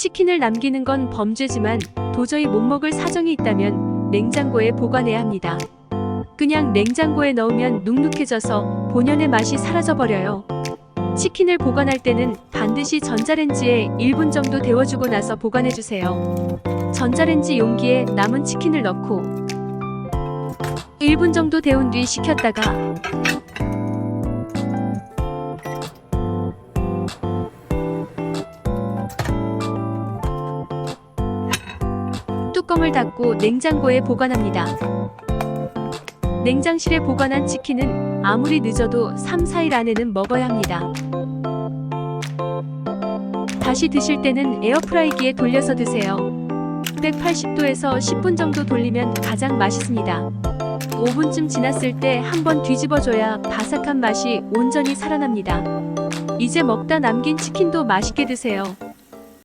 치킨을 남기는 건 범죄지만 도저히 못 먹을 사정이 있다면 냉장고에 보관해야 합니다. 그냥 냉장고에 넣으면 눅눅해져서 본연의 맛이 사라져버려요. 치킨을 보관할 때는 반드시 전자레인지에 1분 정도 데워주고 나서 보관해주세요. 전자레인지 용기에 남은 치킨을 넣고 1분 정도 데운 뒤 식혔다가 뚜껑을 닫고 냉장고에 보관합니다. 냉장실에 보관한 치킨은 아무리 늦어도 3, 4일 안에는 먹어야 합니다. 다시 드실 때는 에어프라이기에 돌려서 드세요. 180도에서 10분 정도 돌리면 가장 맛있습니다. 5분쯤 지났을 때 한번 뒤집어줘야 바삭한 맛이 온전히 살아납니다. 이제 먹다 남긴 치킨도 맛있게 드세요.